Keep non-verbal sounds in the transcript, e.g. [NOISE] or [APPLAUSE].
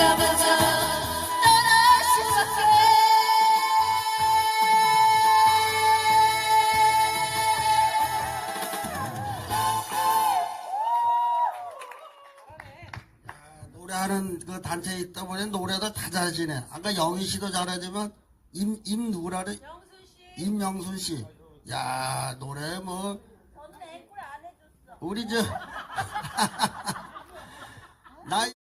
아, 하는 그 단체에 있다 보니 노래도 다잘 지내. 아까 영희 씨도 잘하지만 임, 임 누구라 그래? 임영순 씨. 야, 노래 뭐. 우리 저. [LAUGHS] 나